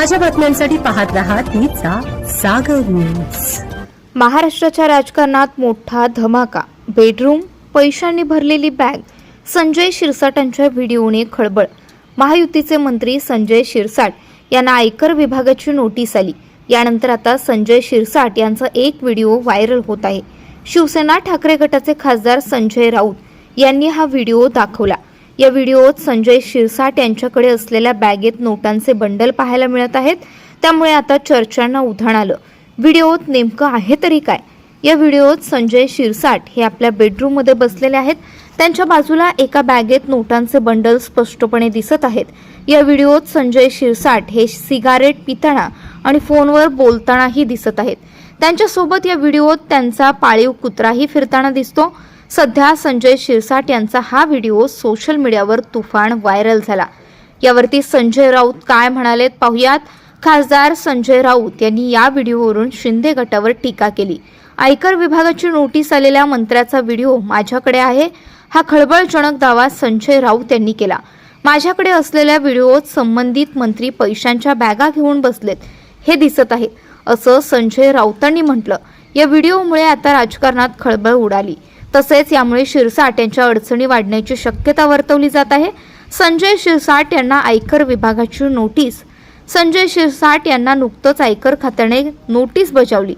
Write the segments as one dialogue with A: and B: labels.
A: ताज्या बातम्यांसाठी पाहत राहा तिचा सागर न्यूज
B: महाराष्ट्राच्या राजकारणात मोठा धमाका. बेडरूम पैशांनी भरलेली बॅग. संजय शिरसाटांच्या व्हिडिओने खळबळ. महायुतीचे मंत्री संजय शिरसाट यांना आयकर विभागाची नोटीस आली. यानंतर आता संजय शिरसाट यांचा एक व्हिडिओ व्हायरल होत आहे. शिवसेना ठाकरे गटाचे खासदार संजय राऊत यांनी हा व्हिडिओ दाखवला. या व्हिडिओत संजय शिरसाट यांच्याकडे असलेल्या बॅगेत नोटांचे बंडल पाहायला मिळत आहेत. त्यामुळे आता चर्चांना उधाण आलं. व्हिडिओत नेमकं आहे तरी काय? या व्हिडिओत संजय शिरसाट हे आपल्या बेडरूममध्ये बसलेले आहेत. त्यांच्या बाजूला एका बॅगेत नोटांचे बंडल स्पष्टपणे दिसत आहेत. या व्हिडिओत संजय शिरसाट हे सिगारेट पिताना आणि फोनवर बोलतानाही दिसत आहेत. त्यांच्यासोबत या व्हिडिओत त्यांचा पाळीव कुत्राही फिरताना दिसतो. सध्या संजय शिरसाट यांचा हा व्हिडिओ सोशल मीडियावर तुफान व्हायरल झाला. यावरती संजय राऊत काय म्हणालेत पाहुयात. खासदार संजय राऊत यांनी या व्हिडिओवरून शिंदे गटावर टीका केली. आयकर विभागाची नोटीस आलेल्या मंत्र्याचा व्हिडिओ माझ्याकडे आहे. हा खळबळजनक दावा संजय राऊत यांनी केला. माझ्याकडे असलेल्या व्हिडिओत संबंधित मंत्री पैशांच्या बॅगा घेऊन बसलेत. हे दिसत आहे असं संजय राऊतांनी म्हटलं. या व्हिडिओमुळे आता राजकारणात खळबळ उडाली. तसेच यामुळे शिरसाट यांच्या अडचणी वाढण्याची शक्यता वर्तवली जात आहे. संजय शिरसाट यांना आयकर विभागाची नोटीस. संजय शिरसाट यांना नुकतंच आयकर खात्याने नोटीस बजावली.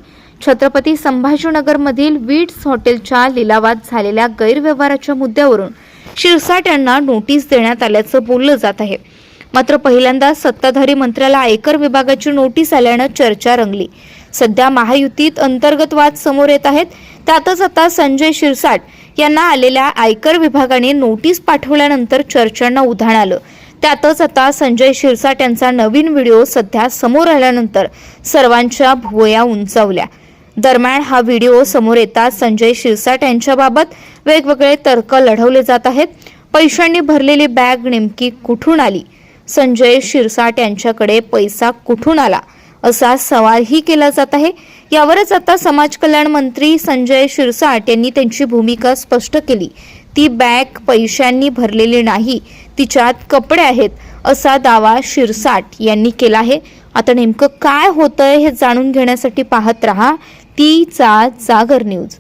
B: छत्रपती संभाजीनगरमधील वीट्स हॉटेलच्या लिलावात झालेल्या गैरव्यवहाराच्या मुद्द्यावरून शिरसाट यांना नोटीस देण्यात आल्याचं बोललं जात आहे. मात्र पहिल्यांदा सत्ताधारी मंत्र्याला आयकर विभागाची नोटीस आल्यानं चर्चा रंगली. सध्या महायुतीत अंतर्गत वाद समोर येत आहेत. त्यातच आता संजय शिरसाट यांना आलेल्या आयकर विभागाने नोटीस पाठवल्यानंतर चर्चांना उधाण आलं. त्यातच आता संजय शिरसाट यांचा नवीन व्हिडिओ सध्या समोर आल्यानंतर सर्वांच्या भुवया उंचावल्या. दरम्यान हा व्हिडिओ समोर येताच संजय शिरसाट यांच्याबाबत वेगवेगळे तर्क लढवले जात आहेत. पैशांनी भरलेली बॅग नेमकी कुठून आली? संजय शिरसाट यांच्याकडे पैसा कुठून आला? असा सवालही केला जात आहे. यावरच आता समाज कल्याण मंत्री संजय शिरसाट यांनी त्यांची भूमिका स्पष्ट केली. ती बॅग पैशांनी भरलेली नाही तिच्यात कपडे आहेत असा दावा शिरसाट यांनी केला आहे. आता नेमकं काय होतंय हे जाणून घेण्यासाठी पाहत रहा. तीचा जागर न्यूज.